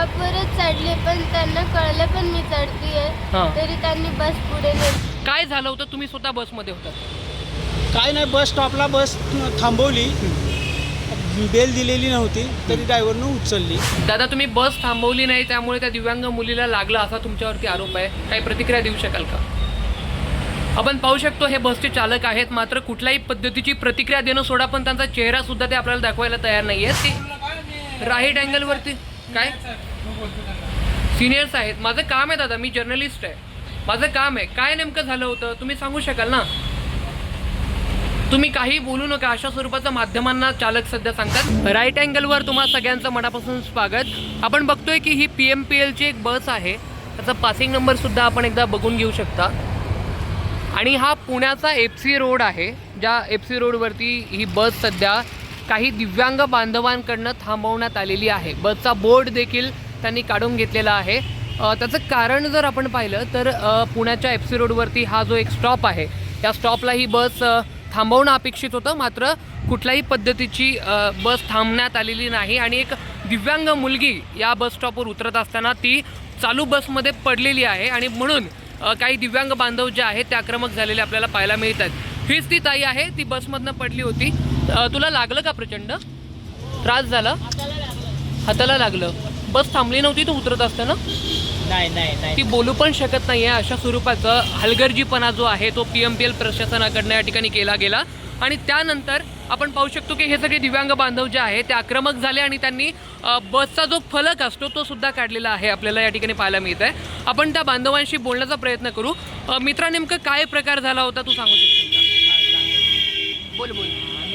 स्टॉपवरच चढले पण त्यांना कळलं पण मी चढतीये. हां. तरी त्यांनी बस पुढे नेली. काय झालं होतं? तुम्ही स्वतः बसमध्ये होतात काय नाही बस स्टॉपला बस थांबवली. बेल दिलेली नव्हती तरी ड्रायव्हरनं उचलली. दादा तुम्ही बस थांबवली नाही त्यामुळे त्या दिव्यांग मुलीला लागला असा तुमच्यावरती आरोप आहे. काही प्रतिक्रिया देऊ शकाल का? आपण पाहू शकतो हे बसचे चालक आहेत. मात्र कुठल्याही पद्धतीची प्रतिक्रिया देणं सोडा पण त्यांचा चेहरा सुद्धा ते आपल्याला दाखवायला तयार नाही आहेत ते राईट अँगलवरती. काय? सिनियर्स आहेत. माझं काम आहे दादा मी जर्नलिस्ट आहे. माझं काम आहे. काय नेमकं झालं होतं तुम्ही सांगू शकाल ना? तुम्ही काही बोलू नका अशा स्वरूपाचं माध्यमांना चालक सध्या सांगतात. राईट अँगलवर तुम्हा सगळ्यांचं मनापासून स्वागत. आपण बघतोय की ही पी एम पी एलची एक बस आहे. त्याचा पासिंग नंबर सुद्धा आपण एकदा बघून घेऊ शकता. आणि हा पुण्याचा एफ सी रोड आहे. ज्या एफ सी रोडवरती ही बस सध्या काही दिव्यांग बांधवांकडनं थांबवण्यात आलेली आहे. बसचा बोर्ड देखील त्यांनी काढून घेतलेला आहे. त्याचं कारण जर आपण पाहिलं तर पुण्याच्या एफ सी रोडवरती हा जो एक स्टॉप आहे या स्टॉपला ही बस थांबवणं अपेक्षित होतं. मात्र कुठल्याही पद्धतीची बस थांबण्यात आलेली नाही आणि एक दिव्यांग मुलगी या बस स्टॉपवर उतरत असताना ती चालू बसमध्ये पडलेली आहे आणि म्हणून काही दिव्यांग बांधव जे आहेत ते आक्रमक झालेले आपल्याला पाहायला मिळत आहेत हीच ती ताई आहे ती बसमधनं पडली होती. तुला लागलं का प्रचंड? त्रास झाला? हाताला लागलं. बस थांबली नव्हती तू उतरत असताना? नाही नाही नाही. ती बोलू पण शकत नाही आहे अशा स्वरूपाचं हलगर्जीपणा जो आहे तो पी एम पी एल प्रशासनाकडनं या ठिकाणी केला गेला. आणि त्यानंतर आपण पाहू शकतो की हे सगळे दिव्यांग बांधव जे आहे ते आक्रमक झाले आणि त्यांनी बसचा जो फलक असतो तो सुद्धा काढलेला आहे आपल्याला या ठिकाणी पाहायला मिळत आहे आपण त्या बांधवांशी बोलण्याचा प्रयत्न करू. मित्रा नेमकं काय प्रकार झाला होता तू सांगू शकशील का? बोल बोल.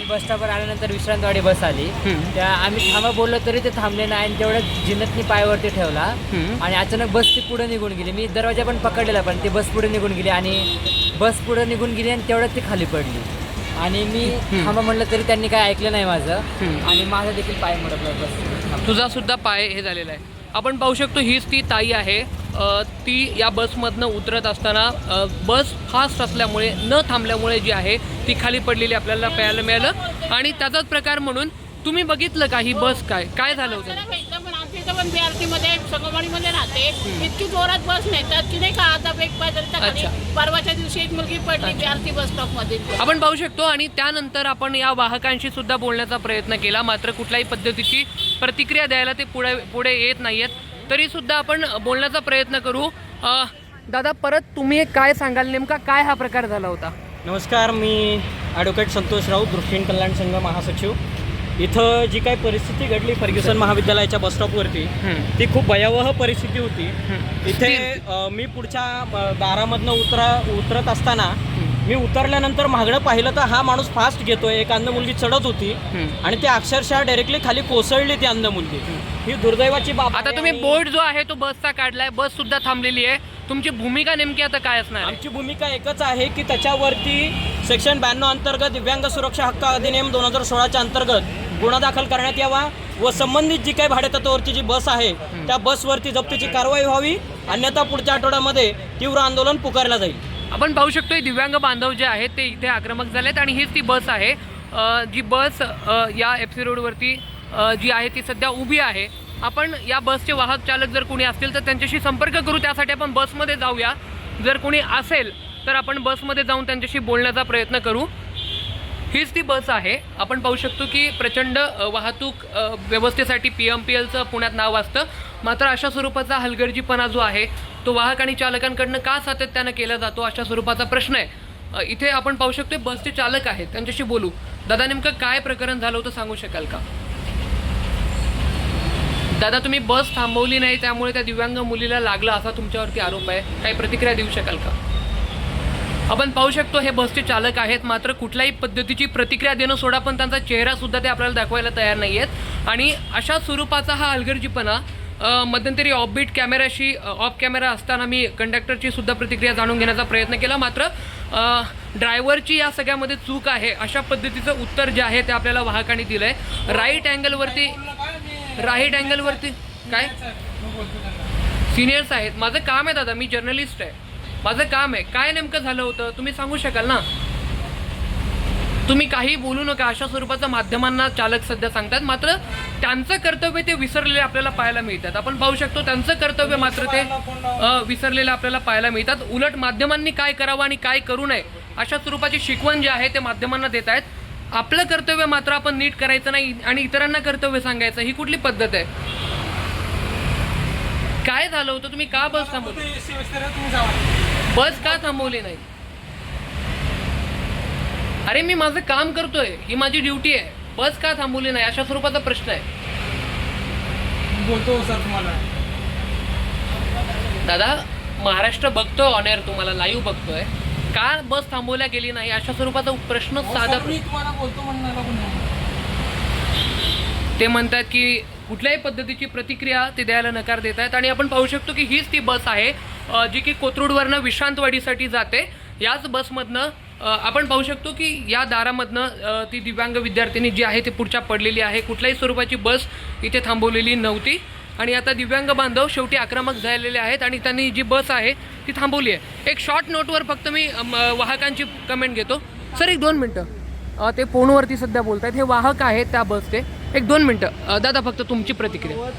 बस स्टॉपवर आल्यानंतर विश्रांतवाडी बस आली. त्या आम्ही थांबा बोललो तरी ते थांबले नाही आणि तेवढ्यात जिनतनी पायावरती ठेवला. आणि अचानक बस ती पुढे निघून गेली. मी दरवाजा पण पकडलेला पण ती बस पुढे निघून गेली आणि बस पुढे निघून गेली आणि तेवढ्यात ती खाली पडली. आणि मी थांबा म्हणलं तरी त्यांनी काय ऐकलं नाही माझं. आणि माझा देखील पाय मोडकला बस तुझा सुद्धा पाय हे झालेला आहे. आपण पाहू शकतो हीच ती ताई आहे. ती या बसमधनं उतरत असताना बस फास्ट असल्यामुळे न थांबल्यामुळे जी आहे ती खाली पडलेली आपल्याला पाहायला मिळालं. आणि त्याचाच प्रकार म्हणून तुम्ही बघितलं का ही बस काय? काय झालं होतं? पण संगमवाडीमध्ये राहते. इतकी जोरात बस नेतात की नाही का आता एक. खाली परवाच्या दिवशी एक मुलगी पडली बीआरटी बस स्टॉपमध्ये. आपण पाहू शकतो आणि त्यानंतर आपण या वाहकांशी सुद्धा बोलण्याचा प्रयत्न केला. मात्र कुठल्याही पद्धतीची प्रतिक्रिया द्यायला ते पुढे पुढे येत नाही आहेत तरी सुद्धा आपण बोलण्याचा प्रयत्न करू. दादा परत तुम्ही काय सांगाल? नेमका काय हा प्रकार झाला होता? नमस्कार मी ॲडव्होकेट संतोष राऊत दृष्टीन कल्याण संघ महासचिव. इथं जी काही परिस्थिती घडली फर्ग्युसन महाविद्यालयाच्या बसस्टॉपवरती. ती खूप भयावह परिस्थिती होती. इथे मी पुढच्या दारामधनं उतरा उतरत असताना मी उतरल्यानंतर मागणं पाहिलं तर हा माणूस फास्ट घेतोय. एक अंध मुलगी चढत होती. आणि ती अक्षरशः डायरेक्टली खाली कोसळली ती अंध मुलगी ही दुर्दैवाची बाब आता तुम्ही बोर्ड जो आहे तो बसचा काढलाय. बस सुद्धा थांबलेली आहे. तुमची भूमिका नेमकी आता काय असणार? आमची भूमिका एकच आहे की त्याच्यावरती सेक्शन ब्याण्णव अंतर्गत दिव्यांग सुरक्षा हक्क अधिनियम दोन हजार सोळाच्या अंतर्गत गुन्हा दाखल करण्यात यावा व संबंधित जी काही भाडेतत्वावरची जी बस आहे त्या बसवरती जप्तीची कारवाई व्हावी. अन्यथा पुढच्या आठवड्यामध्ये तीव्र आंदोलन पुकारलं जाईल. आपण पाहू शकतो दिव्यांग बांधव जे आहेत ते इथे आक्रमक झाले आहेत आणि हीच ती बस आहे. जी बस या एफ सी रोडवरती जी आहे ती सध्या उभी आहे. आपण या बसचे वाहक चालक जर कोणी असतील तर त्यांच्याशी संपर्क करू त्यासाठी आपण बसमध्ये जाऊया. जर कोणी असेल तर आपण बसमध्ये जाऊन त्यांच्याशी बोलण्याचा प्रयत्न करू. हीच ती बस आहे. आपण पाहू शकतो की प्रचंड वाहतूक व्यवस्थेसाठी पी एम पी एलचं पुण्यात नाव असतं. मात्र अशा स्वरूपाचा हलगर्जीपणा जो आहे तो वाहक आणि चालकांकडनं का सातत्यानं केला जातो अशा स्वरूपाचा प्रश्न आहे. इथे आपण पाहू शकतो बसचे चालक आहेत त्यांच्याशी बोलू. दादा नेमकं काय प्रकरण झालं होतं सांगू शकाल का? दादा तुम्ही बस थांबवली नाही त्यामुळे त्या दिव्यांग मुलीला लागला असा तुमच्यावरती आरोप आहे. काही प्रतिक्रिया देऊ शकाल का? आपण पाहू शकतो हे बसचे चालक आहेत मात्र कुठल्याही पद्धतीची प्रतिक्रिया देणं सोडा पण त्यांचा चेहरा सुद्धा ते आपल्याला दाखवायला तयार नाही आहेत आणि अशा स्वरूपाचा हा हलगर्जीपणा मध्यंतरी ऑफबीट कॅमेऱ्याशी ऑफ कॅमेरा असताना मी कंडक्टरची सुद्धा प्रतिक्रिया जाणून घेण्याचा प्रयत्न केला. मात्र ड्रायव्हरची या सगळ्यामध्ये चूक आहे. अशा पद्धतीचं उत्तर जे आहे ते आपल्याला वाहकाने दिलं आहे राईट अँगलवरती राईट अँगलवरती काय? सिनियर्स आहेत. माझं काम आहे दादा. मी जर्नलिस्ट आहे. माझं काम आहे. काय नेमकं झालं होतं? तुम्ही सांगू शकाल ना? तुम्ही काही बोलू नका अशा स्वरूपाचं माध्यमांना चालक सध्या सांगतात. मात्र त्यांचं कर्तव्य ते विसरलेले आपल्याला पाहायला मिळतात. आपण पाहू शकतो त्यांचं कर्तव्य मात्र ते विसरलेलं आपल्याला पाहायला मिळतात. उलट माध्यमांनी काय करावं आणि काय करू नये अशा स्वरूपाची शिकवण जी आहे ते माध्यमांना देत आहेत. आपलं कर्तव्य मात्र आपण नीट करायचं नाही आणि इतरांना कर्तव्य सांगायचं ही कुठली पद्धत आहे? काय झालं होतं? तुम्ही का बस थांबवली? बस का थांबवली नाही? अरे मी माझं काम करतोय ही माझी ड्युटी आहे. बस का थांबवली नाही? अशा स्वरूपाचा प्रश्न आहे. बोलतो सर तुम्हाला. दादा महाराष्ट्र बघतोय ऑनर तुम्हाला लाईव्ह बघतोय. का बस थांबवल्या गेली नाही? अशा स्वरूपाचा प्रश्न साधा मी तुम्हाला बोलतो म्हणणार पण नाही. ते म्हणतात की कुठल्याही पद्धतीची प्रतिक्रिया ते द्यायला नकार देत आहेत आणि आपण पाहू शकतो की हीच ती बस आहे अ, जी की कोथरूडवरनं विश्रांतवाडीसाठी जाते. याच बसमधनं आपण पाहू शकतो की या दारामधनं ती दिव्यांग विद्यार्थिनी जी आहे ती पुढच्या पडलेली आहे. कुठल्याही स्वरूपाची बस इथे थांबवलेली नव्हती. आणि आता दिव्यांग बांधव शेवटी आक्रमक झालेले आहेत आणि त्यांनी जी बस आहे ती थांबवली आहे. एक शॉर्ट नोटवर फक्त मी वाहकांची कमेंट घेतो. सर एक दोन मिनटं. ते फोनवरती सध्या बोलत आहेत हे वाहक आहेत त्या बसचे एक दोन मिनटं. दादा फक्त तुमची प्रतिक्रिया.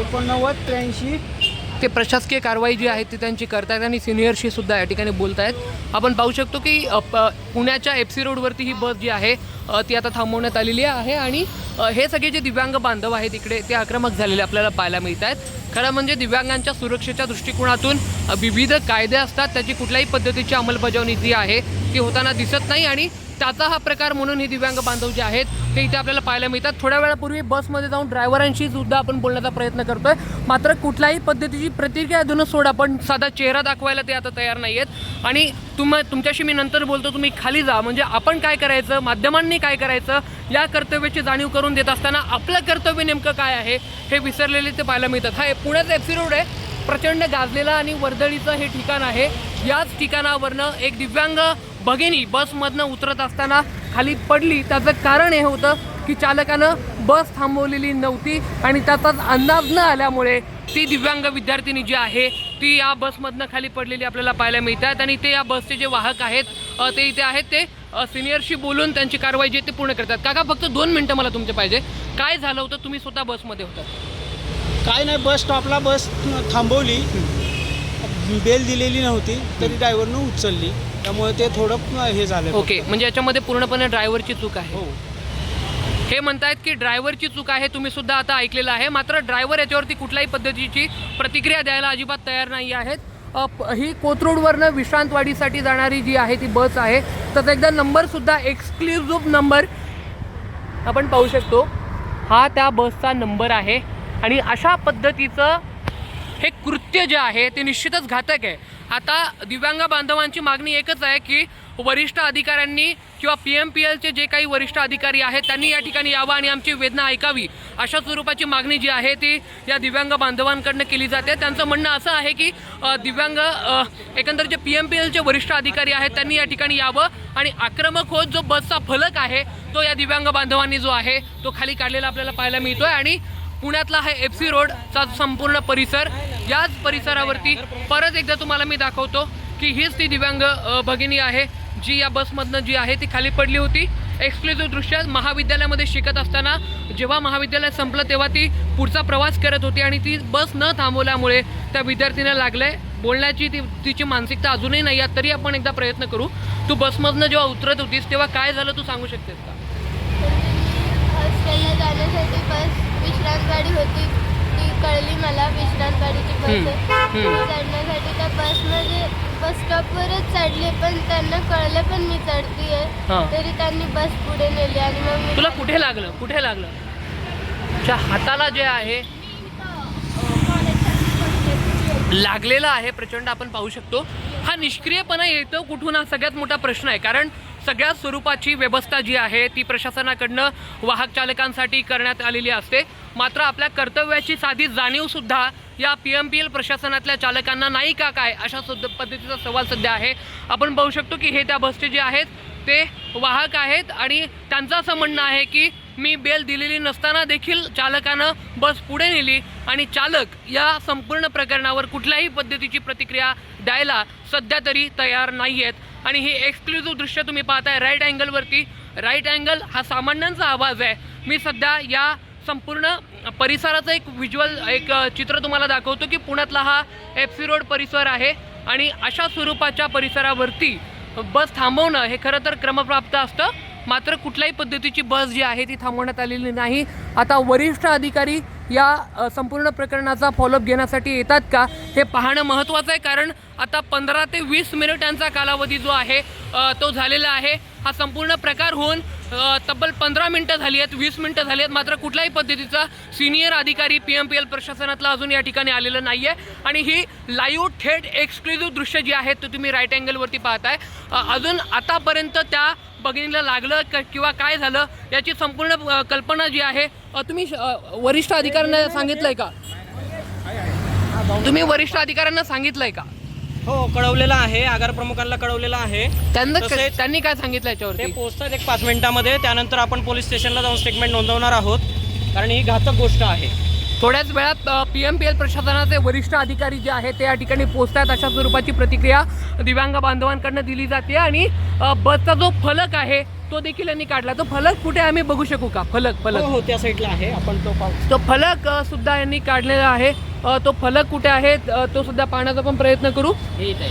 एकोणनव्वद त्र्याऐंशी ते प्रशासकीय कारवाई जी आहे ती त्यांची करतायत आणि सिनियरशी सुद्धा या ठिकाणी बोलत आहेत आपण पाहू शकतो की प- पुण्याच्या एफ सी रोडवरती ही बस जी आहे ती आता थांबवण्यात आलेली आहे आणि हे सगळे जे दिव्यांग बांधव आहेत इकडे ते आक्रमक झालेले आपल्याला पाहायला मिळत आहेत खरं म्हणजे दिव्यांगांच्या सुरक्षेच्या दृष्टिकोनातून विविध कायदे असतात त्याची कुठल्याही पद्धतीची अंमलबजावणी जी आहे ती होताना दिसत नाही आणि त्याचा हा प्रकार म्हणून हे दिव्यांग बांधव जे आहेत ते इथे आपल्याला पाहायला मिळतात. थोड्या वेळापूर्वी बसमध्ये जाऊन ड्रायव्हरांशी सुद्धा आपण बोलण्याचा प्रयत्न करतोय. मात्र कुठल्याही पद्धतीची प्रतिक्रिया देणं सोड आपण साधा चेहरा दाखवायला ते आता तयार नाही आहेत आणि तुम तुमच्याशी मी नंतर बोलतो तुम्ही खाली जा. म्हणजे आपण काय करायचं माध्यमांनी काय करायचं या कर्तव्याची जाणीव करून देत असताना आपलं कर्तव्य नेमकं काय आहे हे विसरलेले ते पाहायला मिळतात. हा पुण्याचा एफ सी रोड आहे. प्रचंड गाजलेलं आणि वर्दळीचं हे ठिकाण आहे. याच ठिकाणावरनं एक दिव्यांग बघेनी बसमधनं उतरत असताना खाली पडली. त्याचं कारण हे होतं की चालकानं बस थांबवलेली नव्हती आणि त्याचाच अंदाज न आल्यामुळे ती दिव्यांग विद्यार्थिनी जी आहे ती या बसमधनं खाली पडलेली आपल्याला पाहायला मिळतात आणि ते या बसचे जे वाहक आहेत ते इथे आहेत. ते सिनियरशी बोलून त्यांची कारवाई जी ते पूर्ण करतात. काका फक्त दोन मिनटं मला तुमचे पाहिजे. काय झालं होतं? तुम्ही स्वतः बसमध्ये होतात काय नाही बस स्टॉपला बस थांबवली. बेल दिलेली नव्हती तरी ड्रायव्हरनं उचलली. त्यामुळे ते थोडं हे झालं ओके म्हणजे याच्यामध्ये पूर्णपणे ड्रायव्हरची चूक आहे. हो. हे म्हणतायत की ड्रायव्हरची चूक आहे तुम्ही सुद्धा आता ऐकलेलं आहे. मात्र ड्रायव्हर याच्यावरती कुठल्याही पद्धतीची प्रतिक्रिया द्यायला अजिबात तयार नाही आहेत. ही कोथरूडवरनं विश्रांतवाडीसाठी जाणारी जी आहे ती बस आहे. तर एकदा नंबरसुद्धा एक्सक्लुझिव्ह नंबर आपण पाहू शकतो. हा त्या बसचा नंबर आहे. आणि अशा पद्धतीचं हे कृत्य जे आहे ते निश्चितच घातक आहे. आता दिव्यांग बांधवांची मागणी एकच आहे की वरिष्ठ अधिकाऱ्यांनी किंवा पी एम पी एलचे जे काही वरिष्ठ अधिकारी आहेत त्यांनी या ठिकाणी यावं आणि आमची वेदना ऐकावी अशा स्वरूपाची मागणी जी आहे ती या दिव्यांग बांधवांकडनं केली जाते. त्यांचं म्हणणं असं आहे की दिव्यांग एकंदर जे पी एम पी एलचे वरिष्ठ अधिकारी आहेत त्यांनी या ठिकाणी यावं आणि आक्रमक होत जो बसचा फलक आहे तो या दिव्यांग बांधवांनी जो आहे तो खाली काढलेला आपल्याला पाहायला मिळतो आहे आणि पुण्यातला हा एफ सी रोडचा संपूर्ण परिसर. याच परिसरावरती परत एकदा तुम्हाला मी दाखवतो की हीच ती दिव्यांग भगिनी आहे जी या बसमधनं जी आहे ती खाली पडली होती. एक्सक्लुझिव्ह दृष्ट्या महाविद्यालयामध्ये शिकत असताना जेव्हा महाविद्यालय संपलं तेव्हा ती पुढचा प्रवास करत होती आणि ती बस न थांबवल्यामुळे त्या विद्यार्थीने लागलंय बोलण्याची ती तिची मानसिकता अजूनही नाही आहे तरी आपण एकदा प्रयत्न करू. तू बसमधनं जेव्हा उतरत होतीस तेव्हा काय झालं तू सांगू शकतेस का? बस विश्रांतवाडी होती ती कळली मला विश्रांतवाडीची बस आहे. मी चढण्यासाठी त्या बसमध्ये बस स्टॉपवरच चढले पण त्यांना कळलं पण मी चढतीये. हां. तरी त्यांनी बस पुढे नेली आणि मग मी तुला कुठे लागलं? कुठे लागलं? तुझ्या हाताला जे आहे लागलेला आहे प्रचंड आपण पाहू तो हा निष्क्रियपणा येतो कुठून? हा सगळ्यात मोठा प्रश्न आहे. कारण सगळ्या स्वरूपाची व्यवस्था जी आहे ती प्रशासनाकडनं वाहक चालकांसाठी करण्यात आलेली असते. मात्र आपल्या कर्तव्याची साधी जाणीवसुद्धा या पी एम पी एल प्रशासनातल्या चालकांना नाही का काय? अशा सुद्धा पद्धतीचा सवाल सध्या आहे. आपण पाहू शकतो की हे त्या बसचे जे आहेत ते वाहक आहेत आणि त्यांचं असं म्हणणं आहे की मी बेल दिलेली नसताना देखील चालकानं बस पुढे नेली आणि चालक या संपूर्ण प्रकरणावर कुठल्याही पद्धतीची प्रतिक्रिया द्यायला सध्या तरी तयार नाही आहेत आणि हे एक्सक्लुझिव्ह दृश्य तुम्ही पाहताय राईट अँगलवरती राईट अँगल हा सामान्यांचा आवाज आहे. मी सध्या या संपूर्ण परिसराचं एक व्हिज्युअल एक चित्र तुम्हाला दाखवतो की पुण्यातला हा एफ सी रोड परिसर आहे आणि अशा स्वरूपाच्या परिसरावरती बस थांबवणं हे खरं तर क्रमप्राप्त असतं. मात्र कुठल्याही पद्धतीची बस जी आहे ती थांबवण्यात आलेली नाही. आता वरिष्ठ अधिकारी या संपूर्ण प्रकरणाचा फॉलोअप घेण्यासाठी येतात का? हे पाहणं महत्त्वाचं आहे कारण आता पंधरा ते वीस मिनिटांचा कालावधी जो आहे तो झालेला आहे. हा संपूर्ण प्रकार होऊन तब्बल पंधरा मिनटं झाली आहेत वीस मिनटं झाली आहेत मात्र कुठल्याही पद्धतीचा सिनियर अधिकारी पी एम पी एल प्रशासनातला अजून या ठिकाणी आलेलं नाही आहे आणि ही लाईव्ह थेट एक्सक्लुझिव्ह दृश्य जी आहेत ते तुम्ही राईट अँगलवरती पाहताय. अजून आतापर्यंत त्या बघिणीला लागलं क किंवा काय झालं याची संपूर्ण कल्पना जी आहे तुम्ही वरिष्ठ अधिकाऱ्यांना सांगितलंय का? तुम्ही वरिष्ठ अधिकाऱ्यांना सांगितलंय का? हो कळवलेलं आहे. आगार प्रमुखांना कळवलेलं आहे. त्यांना तसेच- त्यांनी काय सांगितलं ते याच्यावरती पोहोचतात एक पाच मिनिटामध्ये. त्यानंतर आपण पोलीस स्टेशनला जाऊन स्टेटमेंट नोंदवणार आहोत. कारण ही घातक गोष्ट आहे. थोड्याच वेळात पी एम पी एल प्रशासनाचे वरिष्ठ अधिकारी जे आहेत ते या ठिकाणी पोहोचतात अशा स्वरूपाची प्रतिक्रिया दिव्यांग बांधवांकडनं दिली जाते. आणि अ, बसचा जो फलक आहे तो देखील यांनी काढला. तो फलक कुठे आम्ही बघू शकू का? फलक हो फलक. हो त्या साईडला आहे. आपण तो पाहू. तो फलक अ, सुद्धा यांनी काढलेला आहे. अ, तो फलक कुठे आहे अ, तो सुद्धा पाहण्याचा पण प्रयत्न करू.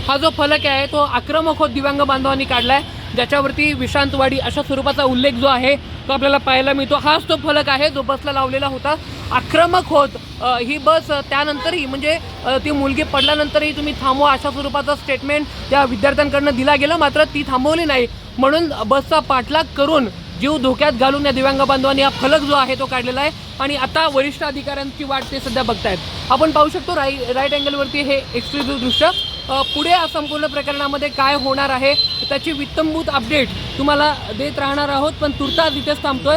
हा जो फलक आहे तो आक्रमक होत दिव्यांग बांधवांनी काढलाय. ज्याच्यावरती विश्रांतवाडी अशा स्वरूपाचा उल्लेख जो आहे तो आपल्याला पाहायला मिळतो. हाच तो फलक आहे जो बसला लावलेला होता. आक्रमक होत अ, ही बस अ, त्यानंतरही म्हणजे अ, ती मुलगी पडल्यानंतरही तुम्ही थांबवा अशा स्वरूपाचं स्टेटमेंट त्या विद्यार्थ्यांकडनं दिला गेलं. मात्र ती थांबवली नाही. म्हणून बसचा पाठलाग करून जीव धोक्यात घालून या दिव्यांग बांधवांनी हा फलक जो आहे तो काढलेला आहे. आणि आता वरिष्ठ अधिकाऱ्यांची वाट ते सध्या बघतायत. आपण पाहू शकतो राई राईट अँगलवरती हे एक्सक्लुझिव्ह दृश्य. पुढे या संपूर्ण प्रकरणामध्ये काय होणार आहे त्याची वित्तंभूत अपडेट तुम्हाला देत राहणार आहोत पण तुर्तास इथेच थांबतोय.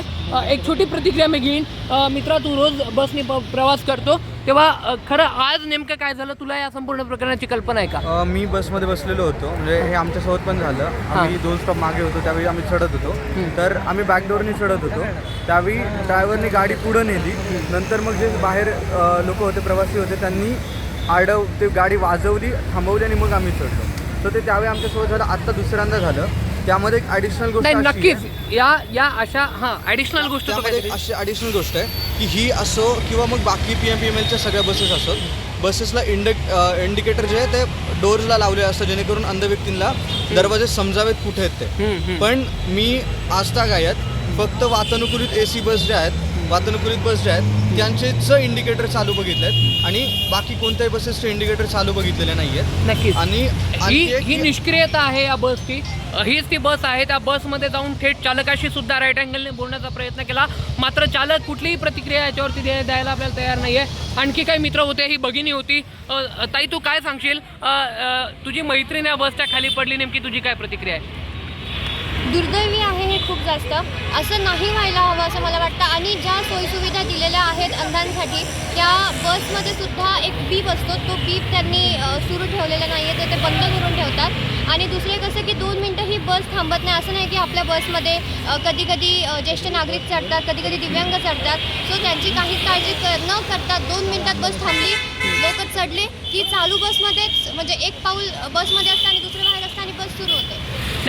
एक छोटी प्रतिक्रिया मी घेईन. मित्रा तू रोज बसने प- प्रवास करतो. तेव्हा खरं आज नेमकं काय झालं? तुला या संपूर्ण प्रकरणाची कल्पना आहे का? अ, मी बसमध्ये बसलेलो होतो. म्हणजे हे आमच्यासोबत पण झालं. आम्ही दोन स्टॉप मागे होतो त्यावेळी आम्ही चढत होतो. तर आम्ही बॅकडोरनी चढत होतो. त्यावेळी ड्रायव्हरनी गाडी पुढं नेली. नंतर मग जे बाहेर लोक होते प्रवासी होते त्यांनी आडव ते गाडी वाजवली थांबवली आणि मग आम्ही चढलो. तर ते त्यावेळी आमच्यासोबत झालं. आत्ता दुसऱ्यांदा झालं. त्यामध्ये एक ॲडिशनल गोष्ट नाही अशी आहे- नक्कीच या या अशा हां ॲडिशनल गोष्ट तू त्यामध्ये काहीतरी- एक अशी ॲडिशनल गोष्ट आहे की ही असो किंवा मग बाकी पी एम पी एम एलच्या सगळ्या बसेस असोत. बसेसला इंडिक इंडिकेटर जे आहे ते डोर्सला लावले असतं जेणेकरून अंध व्यक्तींना दरवाजे समजावेत कुठे आहेत ते. हम्म, हम्म. पण मी आजतागायत फक्त वातानुकूलित ए सी बस ज्या आहेत वातानुकूलित बस ज्या आहेत त्यांचेच इंडिकेटर चालू बघितले आहेत आणि बाकी कोणत्याही बसेसचे इंडिकेटर चालू बघितलेले नाही आहेत नक्कीच. आणि ही आणखी एक ही की- निष्क्रियता आहे या बसची हीच ती बस आहे. त्या बसमध्ये जाऊन थेट चालकाशी सुद्धा राईट अँगलने बोलण्याचा प्रयत्न केला. मात्र चालक कुठलीही प्रतिक्रिया याच्यावरती द्या- द्यायला आपल्याला तयार नाही आहे आणखी काही मित्र होते ही भगिनी होती. अ, अ, ताई तू काय सांगशील? अ, अ, तुझी मैत्रीण या बसच्या खाली पडली. नेमकी तुझी काय प्रतिक्रिया आहे? दुर्दैवी आहे. हे खूप जास्त. असं नाही व्हायला हवं असं मला वाटतं. आणि ज्या सोयीसुविधा दिलेल्या आहेत अंधांसाठी त्या बसमध्ये सुद्धा एक बीप असतो. तो बीप त्यांनी सुरू ठेवलेला नाही आहे ते ते बंद करून ठेवतात. आणि दुसरे कसं की दोन मिनटं ही बस थांबत नाही. असं नाही की आपल्या बसमध्ये कधी कधी ज्येष्ठ नागरिक चढतात कधी कधी दिव्यांग चढतात. सो त्यांची काहीच काळजी न करता दोन मिनटात बस थांबली लोक चढले की चालू बसमध्येच म्हणजे एक पाऊल बसमध्ये असतं आणि दुसरं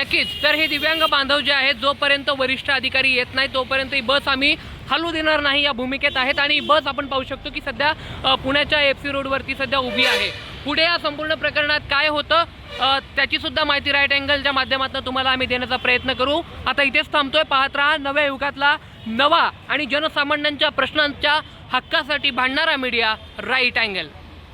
नक्कीच. तर हे दिव्यांग बांधव जे आहेत जोपर्यंत वरिष्ठ अधिकारी येत नाही तोपर्यंत ही बस आम्ही हलू देणार नाही या भूमिकेत आहेत. आणि बस आपण पाहू शकतो की सध्या पुण्याच्या एफ सी रोडवरती सध्या उभी आहे. पुढे या संपूर्ण प्रकरणात काय होतं त्याची सुद्धा माहिती राईट अँगलच्या माध्यमातून तुम्हाला आम्ही देण्याचा प्रयत्न करू. आता इथेच थांबतोय. पाहत राहा नव्या युगातला नवा आणि जनसामान्यांच्या प्रश्नांच्या हक्कासाठी भांडणारा मीडिया राईट अँगल